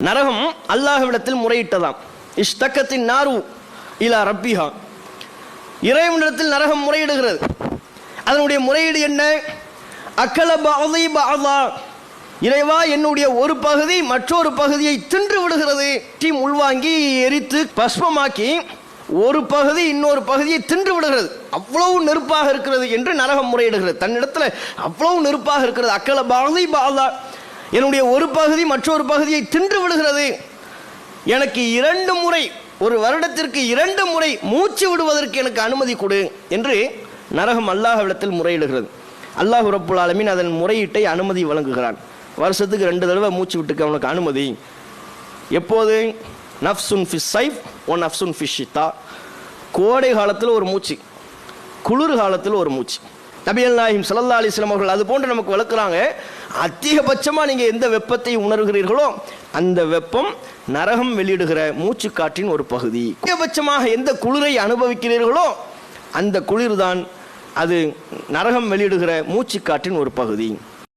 நரகம் அல்லாஹ்விடத்தில் முறையிட்டதாம். இஷ்தக்கத்தின் நாரு இலா ரப்பிஹா. இறைவனிடத்தில் நரகம் முறையிடுகிறது. அதனுடைய முறையீடு என்ன? அக்கல பாதை பாதா. இறைவா என்னுடைய ஒரு பகுதி மற்றொரு பகுதியை தின்று விடுகிறது. டீம் உள்வாங்கி எரித்து பஸ்மமாக்கி ஒரு பகுதி இன்னொரு பகுதியை தின்று விடுகிறது. அவ்வளவு நெருப்பாக இருக்கிறது என்று நரகம் முறையிடுகிறது. தன்னிடத்தில் அவ்வளவு நெருப்பாக இருக்கிறது. அக்கல பாதை பாதா. என்னுடைய ஒரு பகுதி மற்றொரு பகுதியை தின்று விடுகிறது. எனக்கு இரண்டு முறை ஒரு வருடத்திற்கு இரண்டு முறை மூச்சு விடுவதற்கு எனக்கு அனுமதி கொடு என்று நரகம் அல்லாஹவிடத்தில் முறையிடுகிறது. அல்லாஹ் ரப்புல் அதன் முறையீட்டை அனுமதி வழங்குகிறான். வருஷத்துக்கு ரெண்டு தடவை மூச்சு விட்டுக்க அவனுக்கு அனுமதி. எப்போது? நஃப்சுன் ஃபிஷ் சைஃப் ஒன் நஃப்சுன் ஃபிஷ் ஷித்தா. கோடை காலத்தில் ஒரு மூச்சு குளிர் காலத்தில் ஒரு மூச்சு. நபியல் நாயிம் சல்லா அலிஸ்லாம் அவர்கள் அது போன்று நமக்கு வளர்க்குறாங்க அதிகபட்சமாக நீங்கள் எந்த வெப்பத்தை உணர்கிறீர்களோ அந்த வெப்பம் நரகம் வெளியிடுகிற மூச்சுக்காற்றின் ஒரு பகுதி. அதிகபட்சமாக எந்த குளிரை அனுபவிக்கிறீர்களோ அந்த குளிர்தான் அது நரகம் வெளியிடுகிற மூச்சுக்காற்றின் ஒரு பகுதி.